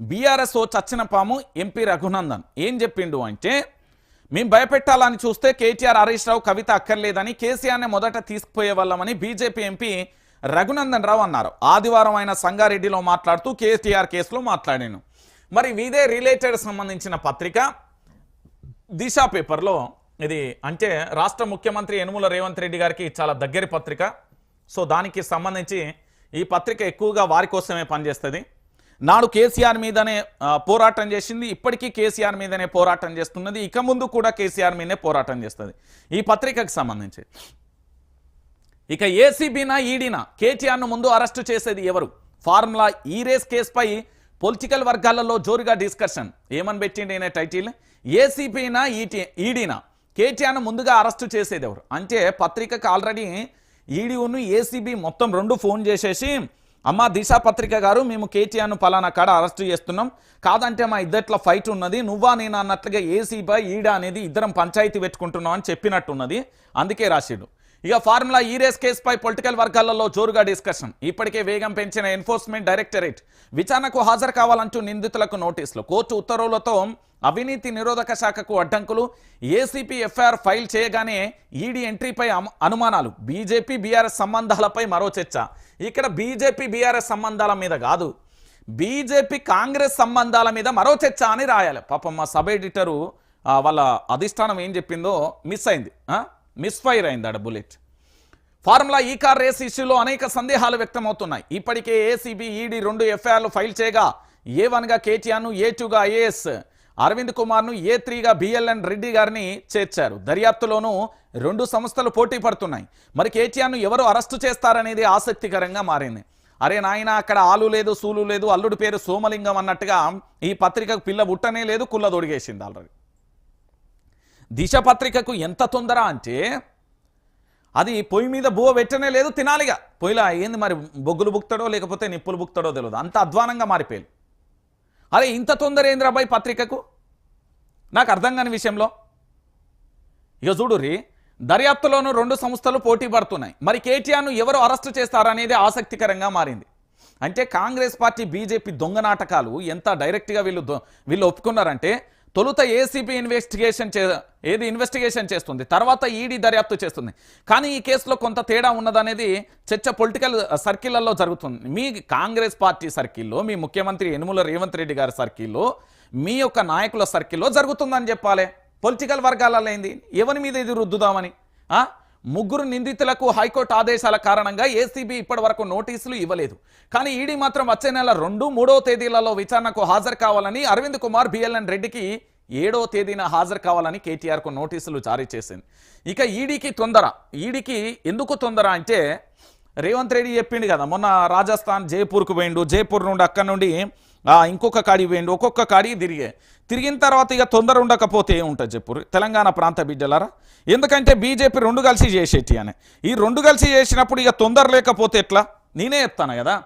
BRS ఓ చచ్చిన పాము MP Raghunandan. ఏం చెప్పిండు అంటే మేము భయపెట్టాలని చూస్తే కేటీఆర్ హరీష్ రావు కవిత అక్కర్లేదని కేసీఆర్నే మొదట తీసుకుపోయే వాళ్ళమని బీజేపీ ఎంపీ రఘునందన్ రావు అన్నారు. ఆదివారం ఆయన సంగారెడ్డిలో మాట్లాడుతూ కేటీఆర్ కేసులో మాట్లాడాను మరి ఇదే రిలేటెడ్ సంబంధించిన పత్రిక. దిశ పేపర్లో ఇది అంటే రాష్ట్ర ముఖ్యమంత్రి యనుమల రేవంత్ రెడ్డి గారికి చాలా దగ్గరి పత్రిక. సో దానికి సంబంధించి ఈ పత్రిక ఎక్కువగా వారి కోసమే పనిచేస్తుంది. నాడు కేసీఆర్ మీదనే పోరాటం చేసింది. ఇప్పటికీ కేసీఆర్ మీదనే పోరాటం చేస్తున్నది. ఇక ముందు కూడా కేసీఆర్ మీదనే పోరాటం చేస్తుంది. ఈ పత్రికకు సంబంధించి. ఇక ఏసీబీనా ఈడీనా? కేటీఆర్ను ముందు అరెస్టు చేసేది ఎవరు? ఫార్ములా ఈ రేస్ కేసుపై పొలిటికల్ వర్గాలలో జోరుగా డిస్కషన్. ఏమని పెట్టిండి అనే టైటిల్? ఏసీబీనా ఈటీ ఈడీనా? కేటీఆర్ను ముందుగా అరెస్టు చేసేది ఎవరు? అంటే పత్రికకు ఆల్రెడీ ఈడీఓను ఏసీబీ మొత్తం రెండు ఫోన్ చేసేసి అమ్మా దిశా పత్రిక గారు మేము కేటీఆర్ను పలానా కాడ అరెస్టు చేస్తున్నాం. కాదంటే మా ఇద్దట్ల ఫైట్ ఉన్నది. నువ్వా నేను అన్నట్లుగా ఏసీబై ఈడా అనేది ఇద్దరం పంచాయతీ పెట్టుకుంటున్నాం అని చెప్పినట్టున్నది. అందుకే రాసిడు. ఇక ఫార్ములా ఈ రేస్ కేసుపై పొలిటికల్ వర్గాలలో జోరుగా డిస్కషన్. ఇప్పటికే వేగం పెంచిన ఎన్ఫోర్స్మెంట్ డైరెక్టరేట్ విచారణకు హాజరు కావాలంటూ నిందితులకు నోటీసులు. కోర్టు ఉత్తర్వులతో అవినీతి నిరోధక శాఖకు అడ్డంకులు ఏసీపీ ఎఫ్ఐఆర్ ఫైల్ చేయగానే ఈడీ ఎంట్రీపై అనుమానాలు. బీజేపీ బీఆర్ఎస్ సంబంధాలపై మరో చర్చ. ఇక్కడ బీజేపీ బీఆర్ఎస్ సంబంధాల మీద కాదు. బీజేపీ కాంగ్రెస్ సంబంధాల మీద మరో చర్చ అని రాయాలి. పాపం మా సబ్ ఎడిటరు వాళ్ళ అధిష్టానం ఏం చెప్పిందో మిస్ అయింది. మిస్ ఫైర్ అయింది ఆడ bullet. Formula E car race ఇష్యూలో అనేక సందేహాలు వ్యక్తమవుతున్నాయి. ఇప్పటికే ఏసీబీ ఈడీ రెండు ఎఫ్ఐఆర్లు ఫైల్ చేయగా ఏ వన్గా కేటీఆర్ను ఏ టూగా ఐఏఎస్ అరవింద్ కుమార్ను ఏ త్రీగా బిఎల్ఎన్ రెడ్డి గారిని చేర్చారు. దర్యాప్తులోనూ రెండు సంస్థలు పోటీ పడుతున్నాయి. మరి కేటీఆర్ను ఎవరు అరెస్టు చేస్తారనేది ఆసక్తికరంగా మారింది. అరే నాయన అక్కడ ఆలు లేదు సూలు లేదు అల్లుడి పేరు సోమలింగం అన్నట్టుగా ఈ పత్రికకు పిల్ల బుట్టనే లేదు కుల్ల దొడిగేసింది ఆల్రెడీ. దిశ పత్రికకు ఎంత తొందర అంటే అది పొయ్యి మీద బువ్వ పెట్టనే లేదు తినాలిగా. పొయ్యిలా ఏంది మరి బొగ్గులు బుక్తాడో లేకపోతే నిప్పులు బుక్తాడో తెలియదు అంత అధ్వానంగా మారిపోయారు అరే ఇంత తొందర ఏంద్రాబాయ్ పత్రికకు? నాకు అర్థం కాని విషయంలో. ఇక చూడురి దర్యాప్తులోనూ రెండు సంస్థలు పోటీ పడుతున్నాయి. మరి కేటీఆర్ను ఎవరు అరెస్టు చేస్తారనేది ఆసక్తికరంగా మారింది. అంటే కాంగ్రెస్ పార్టీ బీజేపీ దొంగ నాటకాలు ఎంత డైరెక్ట్గా వీళ్ళు వీళ్ళు ఒప్పుకున్నారంటే తొలుత ఏసీబీ ఇన్వెస్టిగేషన్ చే ఏది ఇన్వెస్టిగేషన్ చేస్తుంది తర్వాత ఈడీ దర్యాప్తు చేస్తుంది. కానీ ఈ కేసులో కొంత తేడా ఉన్నదనేది చర్చ పొలిటికల్ సర్కిళ్ళలో జరుగుతుంది. మీ కాంగ్రెస్ పార్టీ సర్కిల్లో మీ ముఖ్యమంత్రి యనుమల రేవంత్ రెడ్డి గారి సర్కిల్లో మీ యొక్క నాయకుల సర్కిల్లో జరుగుతుందని చెప్పాలి. పొలిటికల్ వర్గాలలో ఏంది? ఎవరి మీద ఇది రుద్దుదామని? ముగ్గురు నిందితులకు హైకోర్టు ఆదేశాల కారణంగా ఏసీబీ ఇప్పటి వరకు నోటీసులు ఇవ్వలేదు. కానీ ఈడీ మాత్రం వచ్చే నెల రెండు మూడో తేదీలలో విచారణకు హాజరు కావాలని అరవింద్ కుమార్ బిఎల్ఎన్ రెడ్డికి ఏడో తేదీన హాజరు కావాలని కేటీఆర్కు నోటీసులు జారీ చేసింది. ఇక ఈడీకి తొందర. ఈడీకి ఎందుకు తొందర అంటే రేవంత్ రెడ్డి చెప్పిండు కదా మొన్న రాజస్థాన్ జైపూర్కు పోయిండు. జైపూర్ నుండి అక్కడ నుండి ఇంకొక కాడి పోయిండు ఒక్కొక్క కాడి తిరిగే. తిరిగిన తర్వాత ఇక తొందర ఉండకపోతే ఏముంటుంది చెప్పు? తెలంగాణ ప్రాంత బిడ్డలారా ఎందుకంటే బీజేపీ రెండు కలిసి చేసేటి అని. ఈ రెండు కలిసి చేసినప్పుడు ఇక తొందర లేకపోతే ఎట్లా? నేనే చెప్తాను కదా.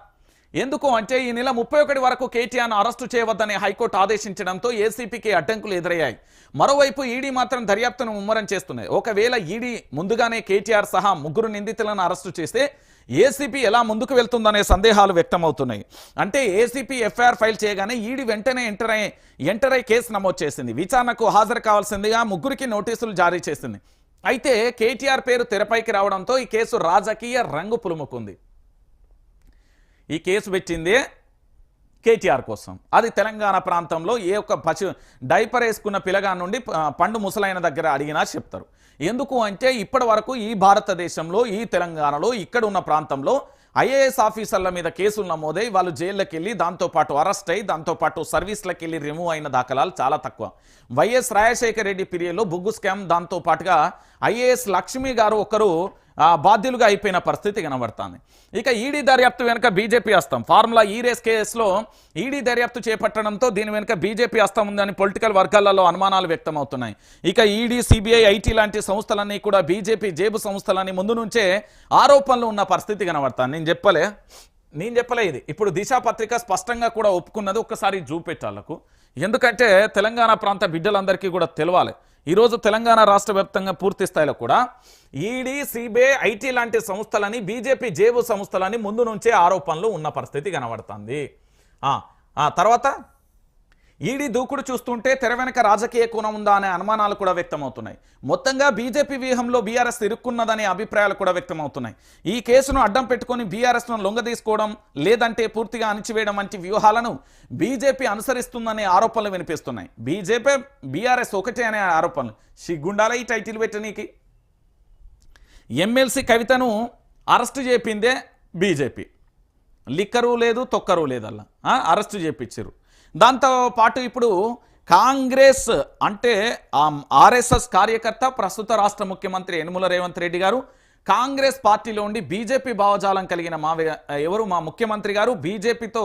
ఎందుకు అంటే ఈ నెల ముప్పై ఒకటి వరకు కేటీఆర్ను అరెస్టు చేయవద్దని హైకోర్టు ఆదేశించడంతో ఏసీపీకి అడ్డంకులు ఎదురయ్యాయి. మరోవైపు ఈడీ మాత్రం దర్యాప్తును ముమ్మరం చేస్తున్నాయి. ఒకవేళ ఈడీ ముందుగానే కేటీఆర్ సహా ముగ్గురు నిందితులను అరెస్టు చేస్తే ఏసీపీ ఎలా ముందుకు వెళ్తుందనే సందేహాలు వ్యక్తమవుతున్నాయి. అంటే ఏసీపీ ఎఫ్ఐఆర్ ఫైల్ చేయగానే ఈడి వెంటనే ఎంటర్ అయి ఎంటర్ అయి కేసు నమోదు చేసింది. విచారణకు హాజరు కావాల్సిందిగా ముగ్గురికి నోటీసులు జారీ చేసింది. అయితే కేటీఆర్ పేరు తెరపైకి రావడంతో ఈ కేసు రాజకీయ రంగు పులుముకుంది. ఈ కేసు పెట్టిందే కేటీఆర్ కోసం. అది తెలంగాణ ప్రాంతంలో ఏ ఒక్క పశు డైపర్ వేసుకున్న పిల్లగా నుండి పండు ముసలైన దగ్గర అడిగినా చెప్తారు. ఎందుకు అంటే ఇప్పటి వరకు ఈ భారతదేశంలో ఈ తెలంగాణలో ఇక్కడ ఉన్న ప్రాంతంలో ఐఏఎస్ ఆఫీసర్ల మీద కేసులు నమోదై వాళ్ళు జైళ్ళకి వెళ్ళి దాంతోపాటు అరెస్ట్ అయ్యి దాంతోపాటు సర్వీస్లకు వెళ్ళి రిమూవ్ అయిన దాఖలాలు చాలా తక్కువ. వైఎస్ రాజశేఖర రెడ్డి పీరియడ్లో బొగ్గు స్కామ్ దాంతో పాటుగా ఐఏఎస్ లక్ష్మి గారు ఒకరు బాధ్యులుగా అయిపోయిన పరిస్థితి కనబడుతుంది. ఇక ఈడీ దర్యాప్తు వెనుక బీజేపీ హస్తం. ఫార్ములా ఈ రేస్ కేసులో ఈడీ దర్యాప్తు చేపట్టడంతో దీని వెనుక బీజేపీ హస్తం ఉందని పొలిటికల్ వర్గాలలో అనుమానాలు వ్యక్తమవుతున్నాయి. ఇక ఈడీ సిబిఐ ఐటీ లాంటి సంస్థలన్నీ కూడా బీజేపీ జేబు సంస్థలని ముందు నుంచే ఆరోపణలు ఉన్న పరిస్థితి కనబడుతుంది. నేను చెప్పలే. నేను చెప్పలే ఇది. ఇప్పుడు దిశా పత్రిక స్పష్టంగా కూడా ఒప్పుకున్నది ఒక్కసారి చూపెట్టాలకు ఎందుకంటే తెలంగాణ ప్రాంత బిడ్డలందరికీ కూడా తెలవాలి. ఈరోజు తెలంగాణ రాష్ట్ర వ్యాప్తంగా పూర్తి స్థాయిలో కూడా ఈడీ సిబిఐ ఐటీ లాంటి సంస్థలని బీజేపీ జేబు సంస్థలని ముందు నుంచే ఆరోపణలు ఉన్న పరిస్థితి కనబడుతుంది. తర్వాత ఈడీ దూకుడు చూస్తుంటే తెర వెనక రాజకీయ కోణం ఉందా అనే అనుమానాలు కూడా వ్యక్తమవుతున్నాయి. మొత్తంగా బీజేపీ వ్యూహంలో బీఆర్ఎస్ ఇరుక్కున్నదనే అభిప్రాయాలు కూడా వ్యక్తమవుతున్నాయి. ఈ కేసును అడ్డం పెట్టుకుని బీఆర్ఎస్ను లొంగదీసుకోవడం లేదంటే పూర్తిగా అణిచివేయడం వంటి వ్యూహాలను బీజేపీ అనుసరిస్తుందనే ఆరోపణలు వినిపిస్తున్నాయి. బీజేపీ బీఆర్ఎస్ ఒకటే అనే ఆరోపణలు. సిగ్గుండాల ఈ టైటిల్ పెట్టనీకి ఎమ్మెల్సీ కవితను అరెస్టు చేపిందే బీజేపీ. లిక్కరు లేదు తొక్కరు లేదల్లా. అరెస్టు చేపించారు. దాంతో పాటు ఇప్పుడు కాంగ్రెస్ అంటే ఆర్ఎస్ఎస్ కార్యకర్త ప్రస్తుత రాష్ట్ర ముఖ్యమంత్రి యనుమల రేవంత్ రెడ్డి గారు కాంగ్రెస్ పార్టీలో ఉండి బీజేపీ భావజాలం కలిగిన మా ఎవరు? మా ముఖ్యమంత్రి గారు. బీజేపీతో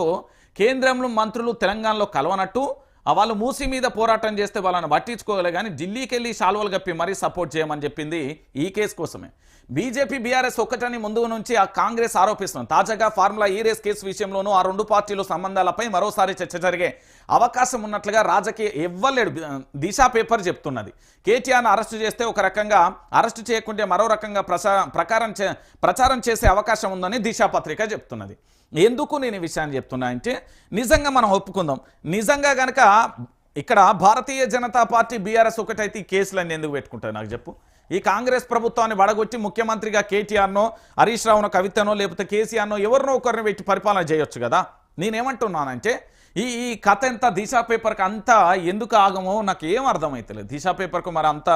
కేంద్రంలో మంత్రులు తెలంగాణలో కలవనట్టు వాళ్ళు మూసి మీద పోరాటం చేస్తే వాళ్ళని పట్టించుకోగలే కానీ ఢిల్లీకి వెళ్ళి శాల్వలు కప్పి మరీ సపోర్ట్ చేయమని చెప్పింది ఈ కేసు కోసమే. బీజేపీ బీఆర్ఎస్ ఒక్కటని ముందు నుంచి ఆ కాంగ్రెస్ ఆరోపిస్తుంది తాజాగా ఫార్ములా ఈ రేస్ కేసు విషయంలోనూ ఆ రెండు పార్టీల సంబంధాలపై మరోసారి చర్చ జరిగే అవకాశం ఉన్నట్లుగా రాజకీయ ఇవ్వలేడు దిశా పేపర్ చెప్తున్నది. కేటీఆర్ను అరెస్టు చేస్తే ఒక రకంగా అరెస్టు చేయకుంటే మరో రకంగా ప్రకారం చే- ప్రచారం చేసే అవకాశం ఉందని దిశా పత్రిక చెప్తున్నది. ఎందుకు నేను ఈ విషయాన్ని చెప్తున్నా అంటే నిజంగా మనం ఒప్పుకుందాం. నిజంగా గనక ఇక్కడ భారతీయ జనతా పార్టీ బీఆర్ఎస్ ఒకటైతే ఈ కేసులన్నీ ఎందుకు పెట్టుకుంటారు నాకు చెప్పు. ఈ కాంగ్రెస్ ప్రభుత్వాన్ని వడగొట్టి ముఖ్యమంత్రిగా కేటీఆర్నో హరీష్ రావునో కవితనో లేకపోతే కేసీఆర్నో ఎవరినో ఒకరిని పెట్టి పరిపాలన చేయొచ్చు కదా? నేనేమంటున్నానంటే ఈ ఈ కథ ఎంత దిశా పేపర్కి అంతా ఎందుకు ఆగమో నాకు ఏం అర్థమవుతలేదు దిశా పేపర్కు మరి అంత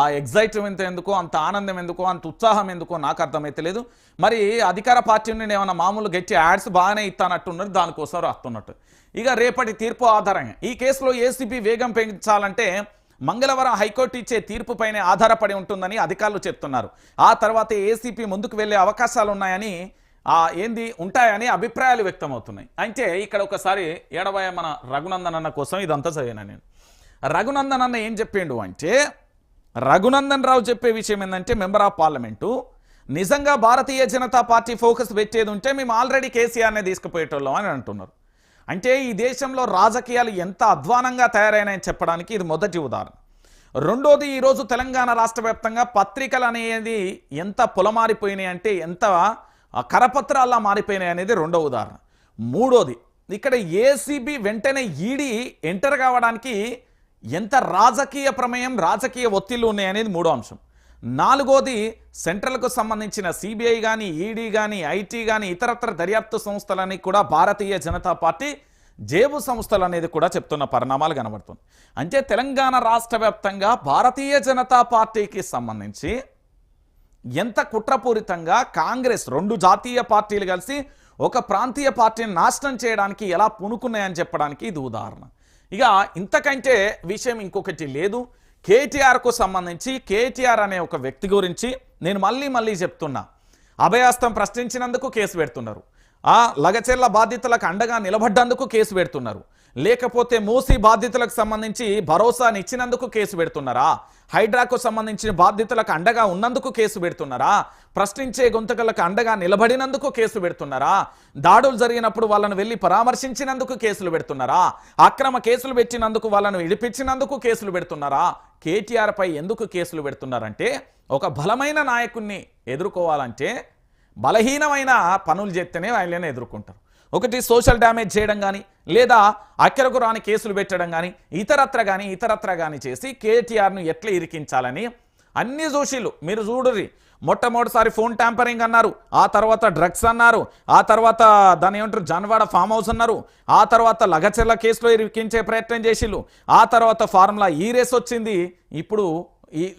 ఆ ఎగ్జైట్మెంట్ ఎందుకో అంత ఆనందం ఎందుకో అంత ఉత్సాహం ఎందుకో నాకు అర్థమైతలేదు. మరి అధికార పార్టీ నుండి ఏమైనా మామూలు గట్టి యాడ్స్ బాగానే ఇస్తానట్టున్నారు దానికోసం రాస్తున్నట్టు. ఇక రేపటి తీర్పు ఆధారంగా. ఈ కేసులో ఏసీబీ వేగం పెంచాలంటే మంగళవారం హైకోర్టు ఇచ్చే తీర్పుపైనే ఆధారపడి ఉంటుందని అధికారులు చెప్తున్నారు. ఆ తర్వాత ఏసీపీ ముందుకు వెళ్ళే అవకాశాలు ఉన్నాయని ఏంది ఉంటాయని అభిప్రాయాలు వ్యక్తమవుతున్నాయి. అంటే ఇక్కడ ఒకసారి ఏడవయ మన రఘునందన్ అన్న కోసం ఇదంతా చదివినా నేను. రఘునందన్ అన్న ఏం చెప్పిండు అంటే రఘునందన్ రావు చెప్పే విషయం ఏంటంటే మెంబర్ ఆఫ్ పార్లమెంటు నిజంగా భారతీయ జనతా పార్టీ ఫోకస్ పెట్టేది ఉంటే మేము ఆల్రెడీ కేసీఆర్నే తీసుకుపోయేటోళ్ళం అని అంటున్నారు. అంటే ఈ దేశంలో రాజకీయాలు ఎంత అధ్వానంగా తయారైనాయని చెప్పడానికి ఇది మొదటి ఉదాహరణ. రెండోది ఈరోజు తెలంగాణ రాష్ట్ర వ్యాప్తంగా పత్రికలు అనేది ఎంత పొలమారిపోయినాయి అంటే ఎంత కరపత్రాల్లా మారిపోయినాయి అనేది రెండో ఉదాహరణ. మూడోది ఇక్కడ ఏసీబీ వెంటనే ఈడీ ఎంటర్ కావడానికి ఎంత రాజకీయ ప్రమేయం రాజకీయ ఒత్తిళ్ళు ఉన్నాయనేది మూడో అంశం. నాలుగోది సెంట్రల్కు సంబంధించిన సిబిఐ కానీ ఈడీ కానీ ఐటీ కానీ ఇతరత్ర దర్యాప్తు సంస్థలని కూడా భారతీయ జనతా పార్టీ జేబు సంస్థలు అనేది కూడా చెప్తున్న పరిణామాలు కనబడుతుంది అంటే తెలంగాణ రాష్ట్ర భారతీయ జనతా పార్టీకి సంబంధించి ఎంత కుట్రపూరితంగా కాంగ్రెస్ రెండు జాతీయ పార్టీలు కలిసి ఒక ప్రాంతీయ పార్టీని నాశనం చేయడానికి ఎలా పూనుకున్నాయని చెప్పడానికి ఇది ఉదాహరణ. ఇక ఇంతకంటే విషయం ఇంకొకటి లేదు. కేటీఆర్కు సంబంధించి కేటీఆర్ అనే ఒక వ్యక్తి గురించి నేను మళ్ళీ మళ్ళీ చెప్తున్నా. అభయాస్తం ప్రశ్నించినందుకు కేసు పెడుతున్నారు. ఆ లగచెర్ల బాధితులకు అండగా నిలబడ్డందుకు కేసు పెడుతున్నారు. లేకపోతే మూసి బాధితులకు సంబంధించి భరోసాని ఇచ్చినందుకు కేసు పెడుతున్నారా? హైడ్రాకు సంబంధించిన బాధితులకు అండగా ఉన్నందుకు కేసు పెడుతున్నారా? ప్రశ్నించే గొంతుకలకు అండగా నిలబడినందుకు కేసు పెడుతున్నారా? దాడులు జరిగినప్పుడు వాళ్ళను వెళ్ళి పరామర్శించినందుకు కేసులు పెడుతున్నారా? అక్రమ కేసులు పెట్టినందుకు వాళ్ళను విడిపించినందుకు కేసులు పెడుతున్నారా? కేటీఆర్ పై ఎందుకు కేసులు పెడుతున్నారంటే ఒక బలమైన నాయకుణ్ణి ఎదుర్కోవాలంటే బలహీనమైన పనులు చేస్తేనే ఆయనని ఎదుర్కొంటారు. ఒకటి సోషల్ డ్యామేజ్ చేయడం కానీ లేదా అక్కరకు రాని కేసులు పెట్టడం కానీ ఇతరత్ర కానీ ఇతరత్ర కానీ చేసి కేటీఆర్ను ఎట్లా ఇరికించాలని అన్ని దోషులు మీరు చూడరి మొట్టమొదటిసారి ఫోన్ ట్యాంపరింగ్ అన్నారు ఆ తర్వాత డ్రగ్స్ అన్నారు ఆ తర్వాత దాని ఏమంటారు జన్వాడ ఫామ్ హౌస్ అన్నారు ఆ తర్వాత లగచెర్ల కేసులో ఇరికించే ప్రయత్నం చేసిళ్ళు ఆ తర్వాత ఫార్ములా ఈ రేస్ వచ్చింది ఇప్పుడు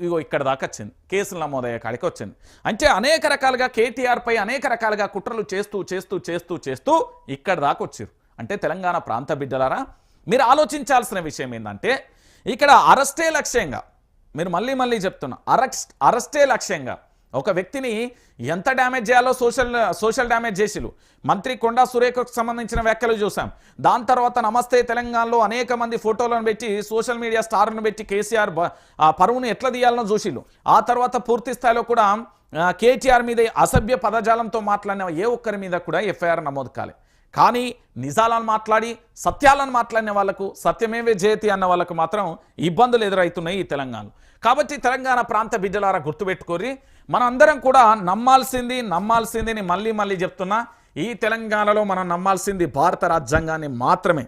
ఇగో ఇక్కడ దాకా వచ్చింది. కేసులు నమోదయ్యే కాడికి వచ్చింది. అంటే అనేక రకాలుగా కేటీఆర్ పై అనేక రకాలుగా కుట్రలు చేస్తూ చేస్తూ చేస్తూ చేస్తూ ఇక్కడ దాకా వచ్చారు అంటే తెలంగాణ ప్రాంత బిడ్డలారా మీరు ఆలోచించాల్సిన విషయం ఏంటంటే ఇక్కడ అరెస్టే లక్ష్యంగా మీరు మళ్ళీ మళ్ళీ చెప్తున్నా అరెస్ట్ అరెస్టే లక్ష్యంగా ఒక వ్యక్తిని ఎంత డ్యామేజ్ చేయాలో సోషల్ సోషల్ డ్యామేజ్ చేసిలు. మంత్రి కొండా సురేఖకు సంబంధించిన వ్యాఖ్యలు చూసాం దాని తర్వాత నమస్తే తెలంగాణలో అనేక మంది ఫోటోలను పెట్టి సోషల్ మీడియా స్టార్ను పెట్టి కేసీఆర్ ఆ పరువును ఎట్లా తీయాలనో చూసిలు. ఆ తర్వాత పూర్తి స్థాయిలో కూడా కేటీఆర్ మీద అసభ్య పదజాలంతో మాట్లాడిన ఏ ఒక్కరి మీద కూడా ఎఫ్ఐఆర్ నమోదు కాలే. కానీ నిజాలను మాట్లాడి సత్యాలను మాట్లాడిన వాళ్ళకు సత్యమేవే జయతి అన్న వాళ్ళకు మాత్రం ఇబ్బందులు ఎదురవుతున్నాయి ఈ తెలంగాణలో. కాబట్టి తెలంగాణ ప్రాంత బిడ్డలారా గుర్తుపెట్టుకోరి మనందరం కూడా నమ్మాల్సింది నమ్మాల్సింది మళ్ళీ మళ్ళీ చెప్తున్నా ఈ తెలంగాణలో మనం నమ్మాల్సింది భారత రాజ్యాంగాన్ని మాత్రమే.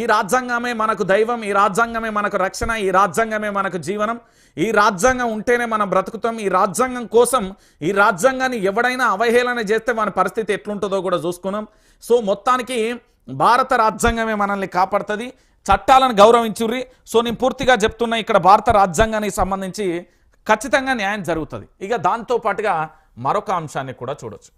ఈ రాజ్యాంగమే మనకు దైవం ఈ రాజ్యాంగమే మనకు రక్షణ ఈ రాజ్యాంగమే మనకు జీవనం. ఈ రాజ్యాంగం ఉంటేనే మనం బ్రతుకుతాం. ఈ రాజ్యాంగం కోసం ఈ రాజ్యాంగాన్ని ఎవడైనా అవహేళన చేస్తే మన పరిస్థితి ఎట్లుంటుందో కూడా చూసుకున్నాం. సో మొత్తానికి భారత రాజ్యాంగమే మనల్ని కాపాడుతుంది. చట్టాలను గౌరవించుర్రి. సో నేను పూర్తిగా చెప్తున్నా ఇక్కడ భారత రాజ్యాంగానికి సంబంధించి ఖచ్చితంగా న్యాయం జరుగుతుంది. ఇక దాంతో పాటుగా మరొక అంశాన్ని కూడా చూడొచ్చు.